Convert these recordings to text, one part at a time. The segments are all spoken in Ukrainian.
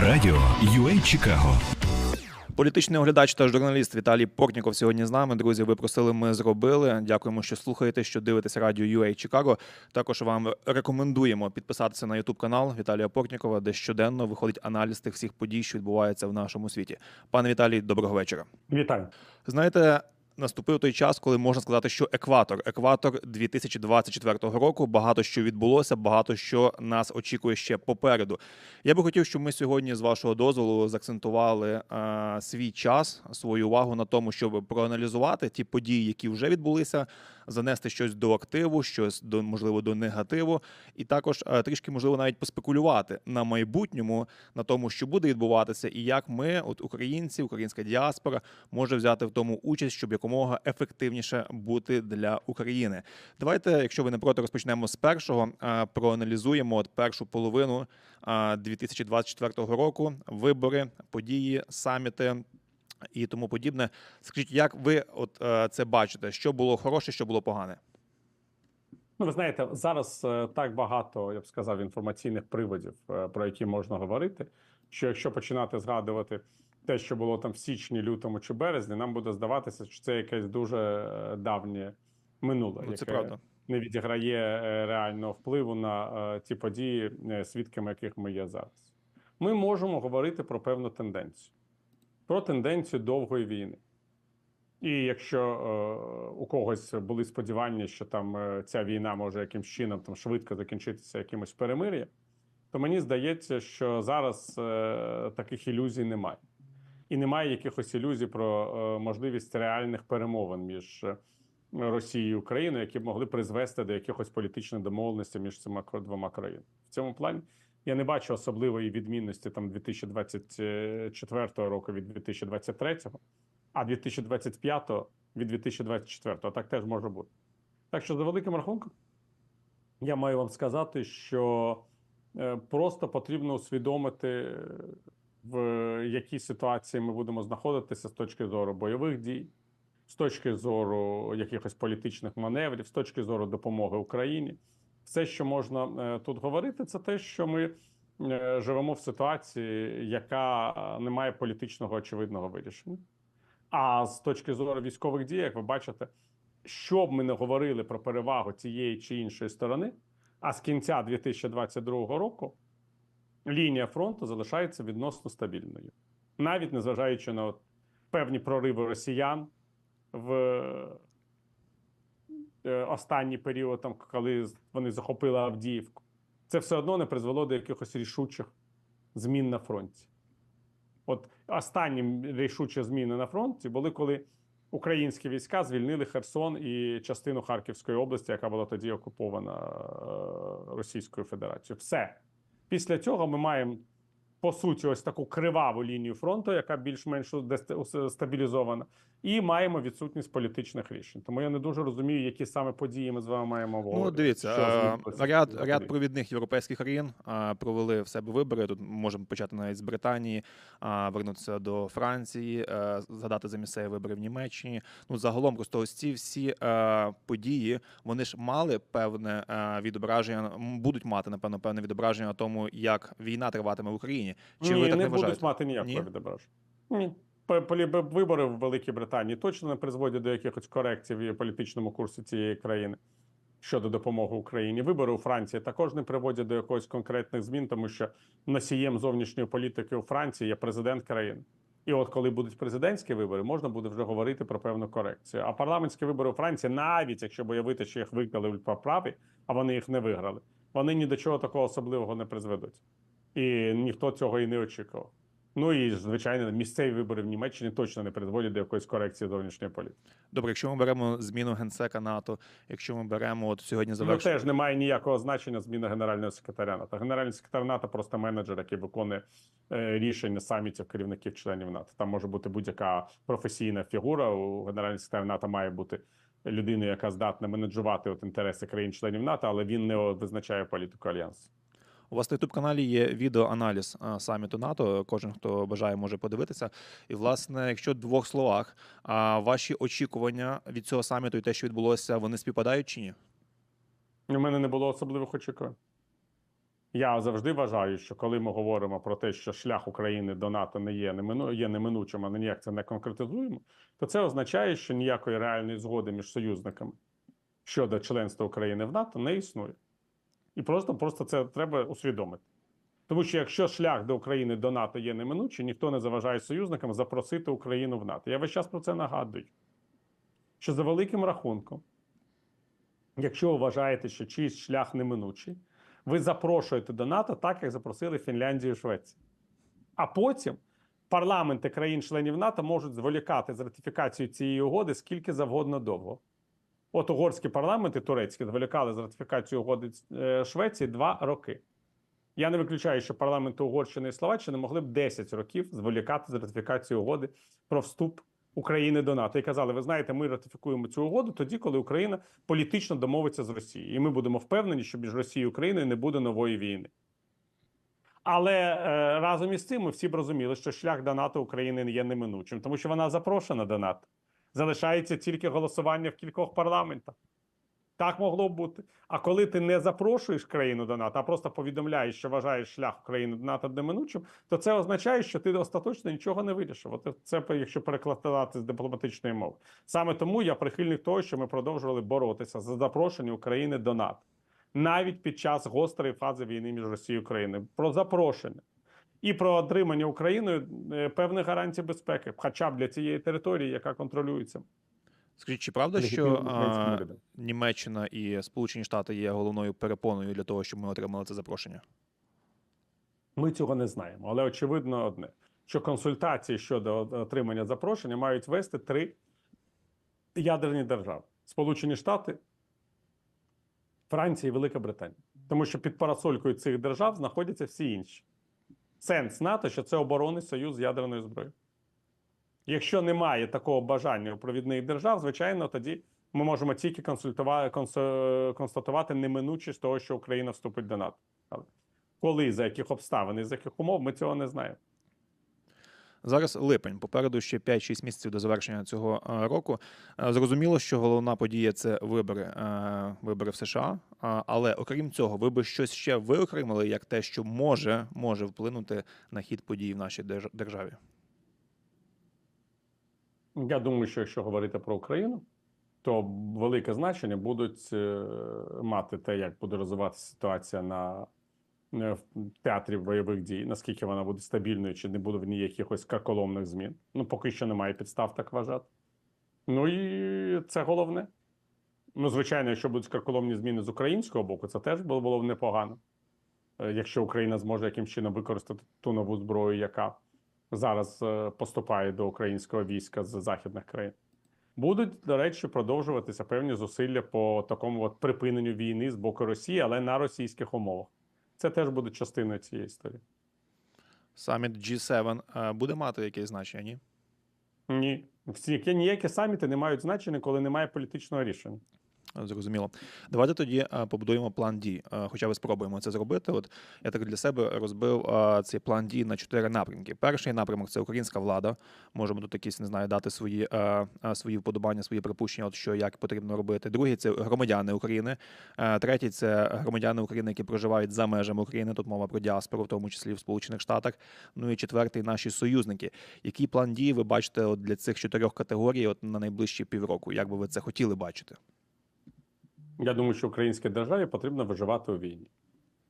Радіо UA Чикаго. Політичний оглядач та журналіст Віталій Портніков сьогодні з нами. Друзі, ви просили, ми зробили. Дякуємо, що слухаєте, що дивитесь радіо UA Чикаго. Також вам рекомендуємо підписатися на Ютуб канал Віталія Портнікова, де щоденно виходить аналіз тих всіх подій, що відбуваються в нашому світі. Пане Віталій, доброго вечора. Вітаю. Знаєте, наступив той час, коли можна сказати, що екватор, екватор 2024 року. Багато що відбулося, багато що нас очікує ще попереду. Я би хотів, щоб ми сьогодні, з вашого дозволу, заакцентували е, свій час, свою увагу на тому, щоб проаналізувати ті події, які вже відбулися, занести щось до активу, щось до можливо до негативу, і також е, трішки можливо навіть поспекулювати на майбутньому на тому, що буде відбуватися, і як ми, от українці, українська діаспора, може взяти в тому участь, щоб якомога ефективніше бути для України. Давайте, якщо ви не проти, розпочнемо з першого. Проаналізуємо от першу половину е, 2024 року. Вибори, події, саміти. І тому подібне. Скажіть, як ви от е, це бачите? Що було хороше, що було погане? Ну, ви знаєте, зараз е, так багато, я б сказав, інформаційних приводів, е, про які можна говорити. Що якщо починати згадувати те, що було там в січні, лютому чи березні, нам буде здаватися, що це якесь дуже е, давнє минуле, Ну, це яке правда. не відіграє реального впливу на ті події, свідками яких ми є зараз. Ми можемо говорити про певну тенденцію, про тенденцію довгої війни. І якщо е, у когось були сподівання, що там е, ця війна може якимсь чином там швидко закінчитися якимось перемир'ям, то мені здається, що зараз е, таких ілюзій немає. І немає якихось ілюзій про е, можливість реальних перемовин між е, Росією і Україною, які б могли призвести до якихось політичних домовленостей між цими двома країнами. В цьому плані я не бачу особливої відмінності там 2024 року від 2023 а 2025 від 2024 так теж може бути. Так що, за великим рахунком, я маю вам сказати, що е, просто потрібно усвідомити, е, в якій ситуації ми будемо знаходитися з точки зору бойових дій, з точки зору якихось політичних маневрів, з точки зору допомоги Україні. Все, що можна е, тут говорити, це те, що ми живемо в ситуації, яка не має політичного очевидного вирішення. А з точки зору військових дій, як ви бачите, що б ми не говорили про перевагу цієї чи іншої сторони, а з кінця 2022 року лінія фронту залишається відносно стабільною, навіть незважаючи на от певні прориви росіян в е, останній період, там, коли вони захопили Авдіївку, це все одно не призвело до якихось рішучих змін на фронті. От останні рішучі зміни на фронті були, коли українські війська звільнили Херсон і частину Харківської області, яка була тоді окупована е, Російською Федерацією. Все після цього ми маємо по суті ось таку криваву лінію фронту, яка більш-менш стабілізована, і маємо відсутність політичних рішень. Тому я не дуже розумію, які саме події ми з вами маємо Ну, дивіться, Що е, ряд, ряд провідних європейських країн е, провели в себе вибори. Тут можемо почати навіть з Британії, а, вернутися до Франції, е, згадати за місцеві вибори в Німеччині. Ну, загалом, просто ось ці всі е, події вони ж мали певне е, відображення, будуть мати напевно певне відображення на тому, як війна триватиме в Україні. Чи Ні, ви так не не будуть мати ніякого Ні? відображення. Ні. Вибори в Великій Британії точно не призводять до якихось корекцій в політичному курсі цієї країни щодо допомоги Україні. Вибори у Франції також не приводять до якогось конкретних змін, тому що носієм зовнішньої політики у Франції є президент країни. І от коли будуть президентські вибори, можна буде вже говорити про певну корекцію. А парламентські вибори у Франції, навіть якщо уявити, що їх виграли ультраправі, а вони їх не виграли, вони ні до чого такого особливого не призведуть. І ніхто цього і не очікував. Ну і звичайно, місцеві вибори в Німеччині точно не призводять до якоїсь корекції зовнішньої політики. Добре, якщо ми беремо зміну генсека НАТО, якщо ми беремо от сьогодні Ну, завершення. теж немає ніякого значення зміна генерального секретаря НАТО. Генеральний секретар НАТО просто менеджер, який виконує е, рішення самітів керівників членів НАТО. Там може бути будь-яка професійна фігура. У генеральний секретар НАТО має бути людиною, яка здатна менеджувати от інтереси країн-членів НАТО, але він не визначає політику альянсу. У вас на youtube каналі є відеоаналіз саміту НАТО. Кожен, хто бажає, може подивитися. І, власне, якщо в двох словах, а ваші очікування від цього саміту і те, що відбулося, вони співпадають чи ні? У мене не було особливих очікувань. Я завжди вважаю, що коли ми говоримо про те, що шлях України до НАТО не є немину, є неминучим, а ніяк це не конкретизуємо, то це означає, що ніякої реальної згоди між союзниками щодо членства України в НАТО не існує. І просто, просто це треба усвідомити. Тому що якщо шлях до України до НАТО є неминучий, ніхто не заважає союзникам запросити Україну в НАТО. Я весь час про це нагадую. Що за великим рахунком, якщо вважаєте, що чийсь шлях неминучий, ви запрошуєте до НАТО так, як запросили Фінляндію і Швецію. А потім парламенти країн-членів НАТО можуть зволікати з ратифікацією цієї угоди скільки завгодно довго. От угорські парламенти турецькі зволікали з ратифікацією угоди е, Швеції два роки. Я не виключаю, що парламенти Угорщини і Словаччини могли б 10 років зволікати з ратифікацією угоди про вступ України до НАТО. І казали: ви знаєте, ми ратифікуємо цю угоду тоді, коли Україна політично домовиться з Росією, і ми будемо впевнені, що між Росією і Україною не буде нової війни. Але е, разом із цим ми всі б розуміли, що шлях до НАТО України є неминучим, тому що вона запрошена до НАТО. Залишається тільки голосування в кількох парламентах. Так могло б бути. А коли ти не запрошуєш країну до НАТО, а просто повідомляєш, що вважаєш шлях України до НАТО неминучим, то це означає, що ти остаточно нічого не вирішив. От це якщо перекладати з дипломатичної мови. Саме тому я прихильник того, що ми продовжували боротися за запрошення України до НАТО навіть під час гострої фази війни між Росією і Україною. Про запрошення. І про отримання Україною е, певних гарантій безпеки, хоча б для цієї території, яка контролюється. Скажіть, чи правда, що а. Німеччина і Сполучені Штати є головною перепоною для того, щоб ми отримали це запрошення? Ми цього не знаємо, але очевидно одне: що консультації щодо отримання запрошення мають вести три ядерні держави: Сполучені Штати, Франція і Велика Британія. Тому що під парасолькою цих держав знаходяться всі інші. Сенс НАТО, що це оборонний союз ядерною зброєю. Якщо немає такого бажання у провідних держав, звичайно, тоді ми можемо тільки констатувати неминучість того, що Україна вступить до НАТО. Але коли, за яких обставин і за яких умов, ми цього не знаємо. Зараз липень, попереду ще 5-6 місяців до завершення цього е, року. Е, Зрозуміло, що головна подія це вибори, е, вибори в США. Але окрім цього, ви би щось ще виокремили як те, що може, може вплинути на хід подій в нашій державі. Я думаю, що якщо говорити про Україну, то велике значення будуть мати те, як буде розвиватися ситуація на в театрі бойових дій, наскільки вона буде стабільною, чи не буде в ній якихось карколомних змін. Ну, поки що немає підстав так вважати. Ну і це головне. Ну, звичайно, якщо будуть карколомні зміни з українського боку, це теж було, було б непогано. Е, Якщо Україна зможе якимсь чином використати ту нову зброю, яка зараз е, поступає до українського війська з західних країн. Будуть, до речі, продовжуватися певні зусилля по такому от припиненню війни з боку Росії, але на російських умовах. Це теж буде частиною цієї історії. Саміт G7 е, буде мати якесь значення, ні? Ні, всі ніякі саміти не мають значення, коли немає політичного рішення. Зрозуміло. Давайте тоді е, побудуємо план дій. Е, Хоча би спробуємо це зробити. От я так для себе розбив е, цей план дій на чотири напрямки. Перший напрямок це українська влада. Можемо тут якісь не знаю, дати свої свої вподобання, свої припущення, от що як потрібно робити. Другий це громадяни України. Третій це громадяни України, які проживають за межами України. Тут мова про діаспору, в тому числі в Сполучених Штатах. Ну і четвертий наші союзники. Який план дій ви бачите от для цих чотирьох категорій от на найближчі півроку? Як би ви це хотіли бачити? Я думаю, що українській державі потрібно виживати у війні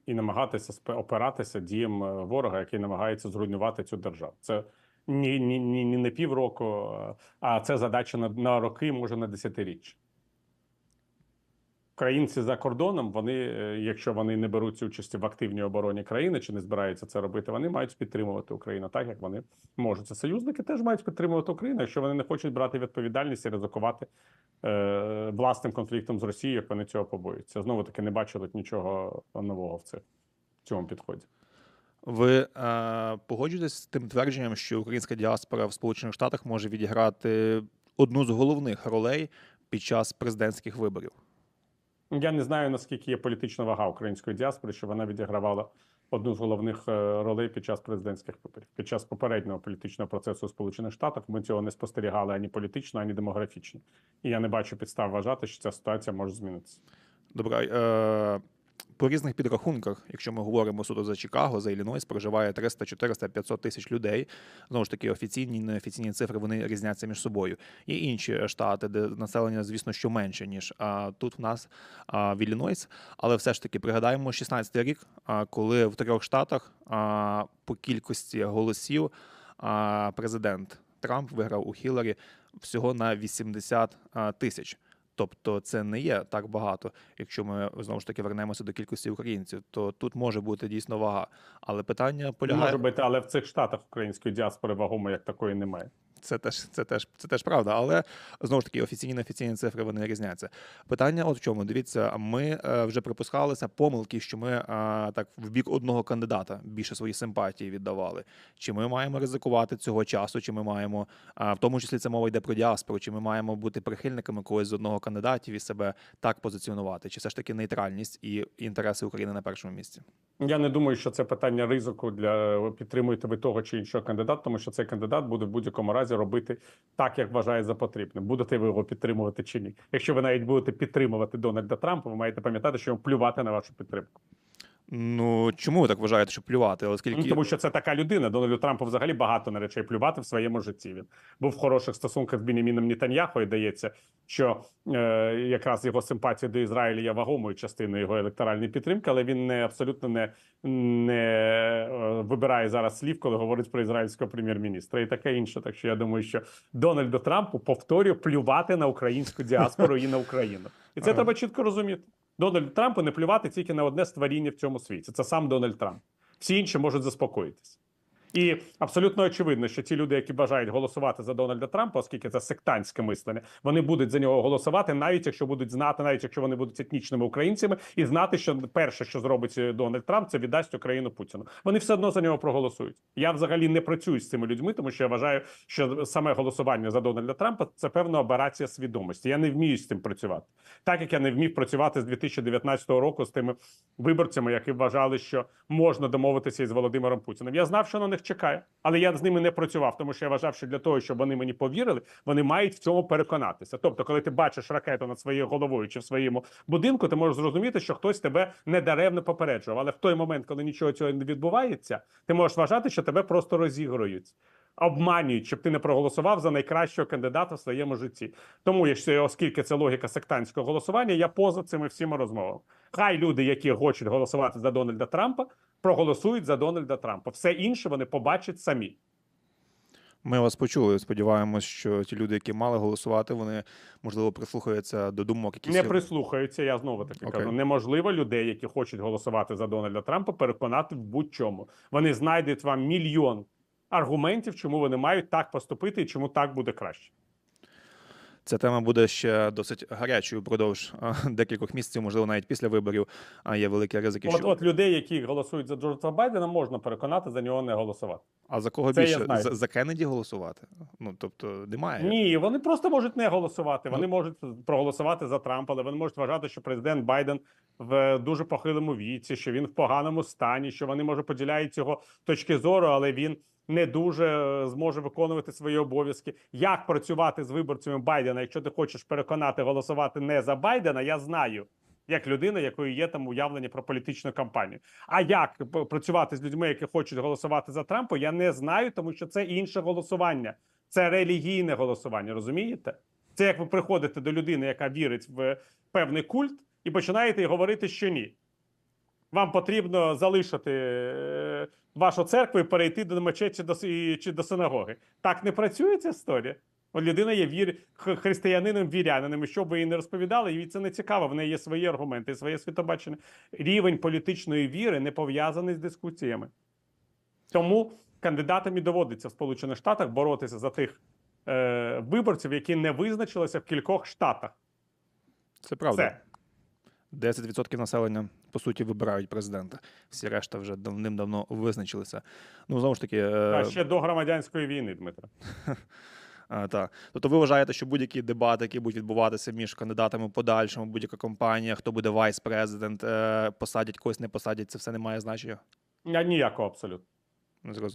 і намагатися опиратися діям е, ворога, який намагається зруйнувати цю державу. Це ні, ні, ні не півроку, е, а це задача на, на роки, може на десятиріччя. Українці за кордоном, вони, е, якщо вони не беруть участі в активній обороні країни чи не збираються це робити, вони мають підтримувати Україну так, як вони можуть. Союзники теж мають підтримувати Україну, якщо вони не хочуть брати відповідальність і ризикувати е, власним конфліктом з Росією, як вони цього побоюються. Знову таки не бачили тут нічого нового в цих в цьому підході. Ви е, погоджуєтесь з тим твердженням, що українська діаспора в Сполучених Штатах може відіграти одну з головних ролей під час президентських виборів? Я не знаю наскільки є політична вага української діаспори, що вона відігравала одну з головних е, ролей під час президентських виборів. Під час попереднього політичного процесу у Сполучених Штатах ми цього не спостерігали ані політично, ані демографічно. І я не бачу підстав вважати, що ця ситуація може змінитися. Добре, е, по різних підрахунках, якщо ми говоримо суто за Чикаго, за Іллінойс, проживає 300, 400, 500 тисяч людей. Знову ж таки, офіційні неофіційні цифри вони різняться між собою. Є інші штати, де населення, звісно, що менше ніж а, тут в нас а, в Іллінойс. Але все ж таки пригадаємо 16-й рік, а, коли в трьох штатах а, по кількості голосів а, президент Трамп виграв у Хіларі всього на 80 а, тисяч. Тобто це не є так багато. Якщо ми знову ж таки вернемося до кількості українців, то тут може бути дійсно вага. Але питання полягає Може бути, але в цих штатах української діаспори вагомо як такої немає. Це теж це теж це теж правда, але знову ж таки офіційні неофіційні цифри вони різняться. Питання, от в чому дивіться, ми е, вже припускалися помилки, що ми е, так в бік одного кандидата більше свої симпатії віддавали. Чи ми маємо ризикувати цього часу? Чи ми маємо е, в тому числі це мова йде про діаспору? Чи ми маємо бути прихильниками когось з одного кандидатів і себе так позиціонувати? Чи все ж таки нейтральність і інтереси України на першому місці? Я не думаю, що це питання ризику для підтримуєте ви того чи іншого кандидата, тому що цей кандидат буде в будь-якому разі робити так, як вважає за потрібне. Будете ви його підтримувати чи ні? Якщо ви навіть будете підтримувати Дональда Трампа, ви маєте пам'ятати, що йому плювати на вашу підтримку. Ну чому ви так вважаєте, що плювати? Оскільки Ну, тому що це така людина. Дональду Трампу взагалі багато на речей плювати в своєму житті. Він був в хороших стосунках з Беніміном Нетаньяхо, і дається, що е, якраз його симпатія до Ізраїля є вагомою частиною його електоральної підтримки, але він не абсолютно не, не е, вибирає зараз слів, коли говорить про ізраїльського прем'єр-міністра і таке інше. Так що я думаю, що Дональду Трампу повторюю плювати на українську діаспору і на Україну, і це треба чітко розуміти. Дональду Трампу не плювати тільки на одне створіння в цьому світі. Це сам Дональд Трамп. Всі інші можуть заспокоїтися. І абсолютно очевидно, що ті люди, які бажають голосувати за Дональда Трампа, оскільки це сектантське мислення, вони будуть за нього голосувати, навіть якщо будуть знати, навіть якщо вони будуть етнічними українцями, і знати, що перше, що зробить Дональд Трамп, це віддасть Україну Путіну. Вони все одно за нього проголосують. Я взагалі не працюю з цими людьми, тому що я вважаю, що саме голосування за Дональда Трампа це певна операція свідомості. Я не вмію з цим працювати, так як я не вмів працювати з 2019 року з тими виборцями, які вважали, що можна домовитися із Володимиром Путіним. Я знав, що на них чекає, але я з ними не працював, тому що я вважав, що для того, щоб вони мені повірили, вони мають в цьому переконатися. Тобто, коли ти бачиш ракету над своєю головою чи в своєму будинку, ти можеш зрозуміти, що хтось тебе недаремно попереджував. Але в той момент, коли нічого цього не відбувається, ти можеш вважати, що тебе просто розігрують. Обманюють, щоб ти не проголосував за найкращого кандидата в своєму житті. Тому, оскільки це логіка сектантського голосування, я поза цими всіма розмовами. Хай люди, які хочуть голосувати за Дональда Трампа, проголосують за Дональда Трампа. Все інше вони побачать самі. Ми вас почули. Сподіваємось, що ті люди, які мали голосувати, вони можливо прислухаються до думок, які Не прислухаються. Я знову таки Окей. кажу: неможливо людей, які хочуть голосувати за Дональда Трампа, переконати в будь-чому. Вони знайдуть вам мільйон аргументів, чому вони мають так поступити і чому так буде краще. Ця тема буде ще досить гарячою впродовж декількох місяців, можливо, навіть після виборів. А є великі ризики. От, що... от людей, які голосують за Джорджа Байдена, можна переконати за нього не голосувати. А за кого це більше за, за Кеннеді голосувати? Ну тобто немає. Ні, вони просто можуть не голосувати. Вони Ну. можуть проголосувати за Трампа, але вони можуть вважати, що президент Байден в дуже похилому віці, що він в поганому стані, що вони може поділяють його точки зору, але він не дуже е, зможе виконувати свої обов'язки. Як працювати з виборцями Байдена, якщо ти хочеш переконати голосувати не за Байдена, я знаю. Як людина, якої є там уявлення про політичну кампанію. А як працювати з людьми, які хочуть голосувати за Трампа, я не знаю, тому що це інше голосування, це релігійне голосування. Розумієте? Це як ви приходите до людини, яка вірить в певний культ, і починаєте говорити, що ні. Вам потрібно залишити е, вашу церкву і перейти до мечеті чи до, синагоги. Так не працює ця історія. От людина є вір... християнином, вірянином, і що б їй не розповідали, їй це не цікаво. В неї є свої аргументи, своє світобачення. Рівень політичної віри не пов'язаний з дискусіями. Тому кандидатам і доводиться в Сполучених Штатах боротися за тих е, виборців, які не визначилися в кількох штатах. Це правда. Це 10% населення по суті вибирають президента. Всі решта вже давним-давно визначилися. Ну знову ж таки, е, а ще до громадянської війни, Дмитро. Так. Тобто ви вважаєте, що будь-які дебати, які будуть відбуватися між кандидатами в подальшому, будь-яка компанія, хто буде вайс-президент, е, посадять когось, не посадять, це все не має значення? Ніякого абсолютно.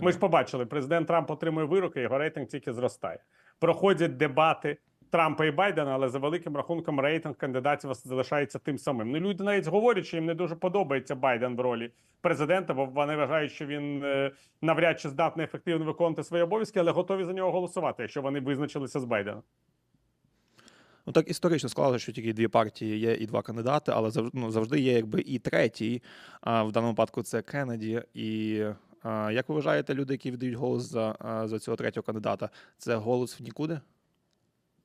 Ми ж побачили, президент Трамп отримує вироки, його рейтинг тільки зростає. Проходять дебати Трампа і Байдена, але за великим рахунком рейтинг кандидатів залишається тим самим. Ну люди навіть говорять, що їм не дуже подобається Байден в ролі президента, бо вони вважають, що він е, навряд чи здатний ефективно виконувати свої обов'язки, але готові за нього голосувати, якщо вони визначилися з Байденом. Ну так історично склалося, що тільки дві партії є і два кандидати, але ну, завжди є якби і третій. А в даному випадку це Кеннеді. І а, як ви вважаєте, люди, які віддають голос за, за цього третього кандидата, це голос в нікуди?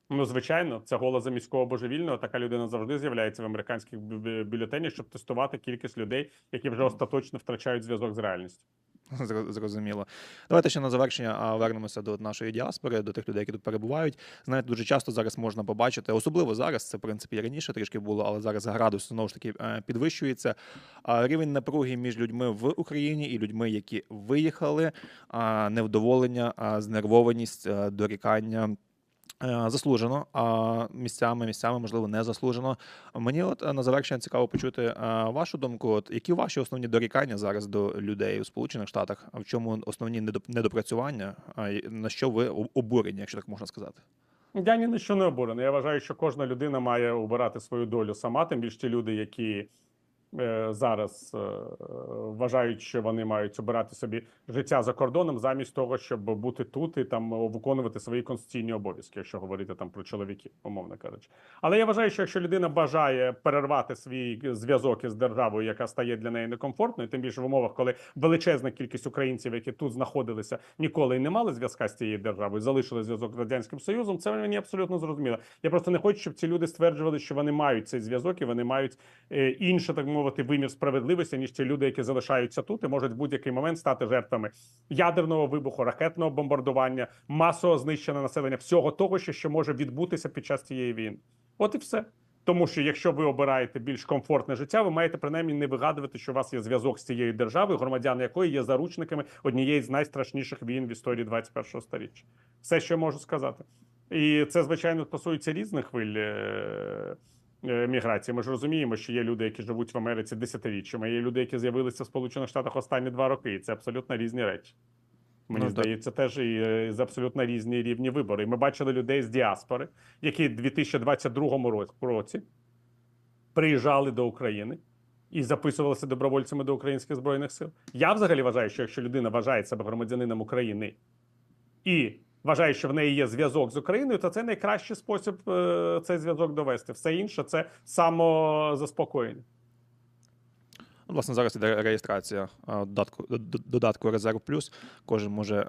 Ну, звичайно, це голос за міського божевільного. Така людина завжди з'являється в американських бю- бю- бюлетенях, щоб тестувати кількість людей, які вже остаточно втрачають зв'язок з реальністю. Зрозуміло. Давайте ще на завершення вернемося до нашої діаспори, до тих людей, які тут перебувають. Знаєте, дуже часто зараз можна побачити, особливо зараз, це в принципі і раніше трішки було, але зараз градус знову ж таки е, підвищується. Рівень напруги між людьми в Україні і людьми, які виїхали, невдоволення, знервованість, е, дорікання. Е, Заслужено, а місцями, місцями, можливо, не заслужено. Мені от е, на завершення цікаво почути е, вашу думку. От які ваші основні дорікання зараз до людей у Сполучених Штатах? А в чому основні недоп- недопрацювання? На що ви обурені, якщо так можна сказати? Я ні на що не обурений. Я вважаю, що кожна людина має обирати свою долю сама. Тим більше ті люди, які зараз е, вважають, що вони мають обирати собі життя за кордоном, замість того, щоб бути тут і там е, виконувати свої конституційні обов'язки, якщо говорити там про чоловіків, умовно кажучи. Але я вважаю, що якщо людина бажає перервати свій зв'язок із державою, яка стає для неї некомфортною, тим більше в умовах, коли величезна кількість українців, які тут знаходилися, ніколи і не мали зв'язка з цією державою, залишили зв'язок з радянським союзом. Це мені абсолютно зрозуміло. Я просто не хочу, щоб ці люди стверджували, що вони мають цей зв'язок і вони мають е, інше, так мовити, вимір справедливості, ніж ті люди, які залишаються тут і можуть в будь-який момент стати жертвами ядерного вибуху, ракетного бомбардування, масового знищення населення, всього того, що ще може відбутися під час цієї війни. От і все. Тому що якщо ви обираєте більш комфортне життя, ви маєте принаймні не вигадувати, що у вас є зв'язок з цією державою, громадяни якої є заручниками однієї з найстрашніших війн в історії 21-го сторіччя. Все, що я можу сказати. І це, звичайно, стосується різних хвиль е, міграції. Ми ж розуміємо, що є люди, які живуть в Америці десятиріччями, є люди, які з'явилися в Сполучених Штатах останні два роки. І це абсолютно різні речі. Мені Ну, здається, теж і е, з абсолютно різні рівні вибори. І ми бачили людей з діаспори, які в 2022 році приїжджали до України і записувалися добровольцями до українських збройних сил. Я взагалі вважаю, що якщо людина вважає себе громадянином України і вважає, що в неї є зв'язок з Україною, то це найкращий спосіб е, цей зв'язок довести. Все інше це самозаспокоєння. Ну, Власне, зараз іде реєстрація додатку, д- д- додатку Резерв Плюс. Кожен може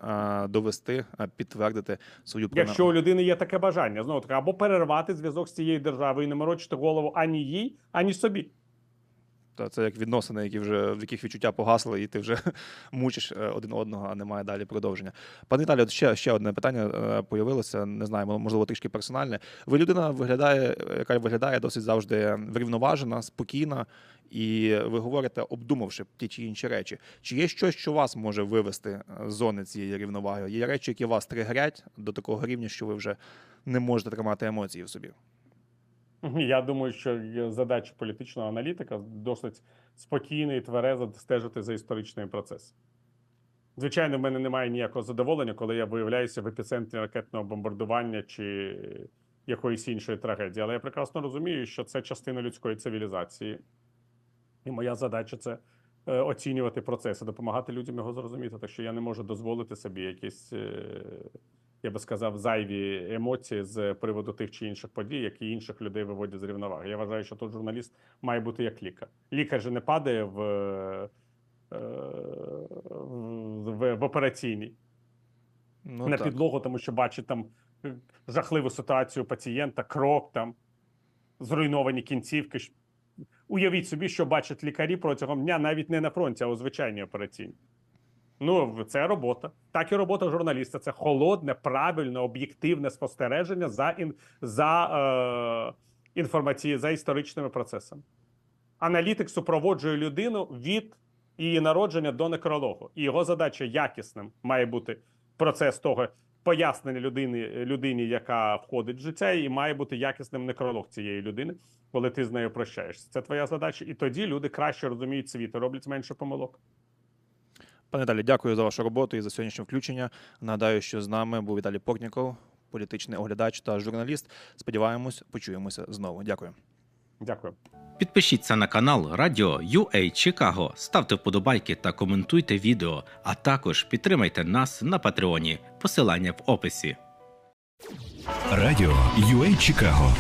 довести, а, підтвердити свою прона- Якщо у людини є таке бажання, знову таки, або перервати зв'язок з цією державою і не морочити голову ані їй, ані собі. Та це як відносини, які вже в яких відчуття погасли, і ти вже мучиш е, один одного, а немає далі продовження. Пане Віталію, ще, ще одне питання е, появилося. Не знаю, можливо, трішки персональне. Ви людина виглядає, яка виглядає досить завжди врівноважена, спокійна, і ви говорите, обдумавши ті чи інші речі. Чи є щось, що вас може вивести е, з зони цієї рівноваги? Є речі, які вас тригерять до такого рівня, що ви вже не можете тримати емоції в собі? Я думаю, що задача політичного аналітика досить спокійно і тверезо стежити за історичними процесами. Звичайно, в мене немає ніякого задоволення, коли я виявляюся в епіцентрі ракетного бомбардування чи якоїсь іншої трагедії. Але я прекрасно розумію, що це частина людської цивілізації. І моя задача це е, оцінювати процеси, допомагати людям його зрозуміти. Так що я не можу дозволити собі якісь, е, я би сказав, зайві емоції з приводу тих чи інших подій, які інших людей виводять з рівноваги. Я вважаю, що тут журналіст має бути як лікар. Лікар же не падає в, е, в, в операційній Ну, на так. підлогу, тому що бачить там е, жахливу ситуацію пацієнта, кров там, зруйновані кінцівки. Уявіть собі, що бачать лікарі протягом дня навіть не на фронті, а у звичайній операційній. Ну, це робота. Так і робота журналіста. Це холодне, правильне, об'єктивне спостереження за, ін, за, е, інформаці... за історичними процесами. Аналітик супроводжує людину від її народження до некрологу. І його задача якісним має бути процес того пояснення людини, людині, яка входить в життя, і має бути якісним некролог цієї людини, коли ти з нею прощаєшся. Це твоя задача. І тоді люди краще розуміють світ і роблять менше помилок. Пане Віталій, дякую за вашу роботу і за сьогоднішнє включення. Нагадаю, що з нами був Віталій Портніков, політичний оглядач та журналіст. Сподіваємось, почуємося знову. Дякую. Дякую. Підпишіться на канал Радіо UA Чикаго, ставте вподобайки та коментуйте відео, а також підтримайте нас на Патреоні. Посилання в описі. Радіо UA Чикаго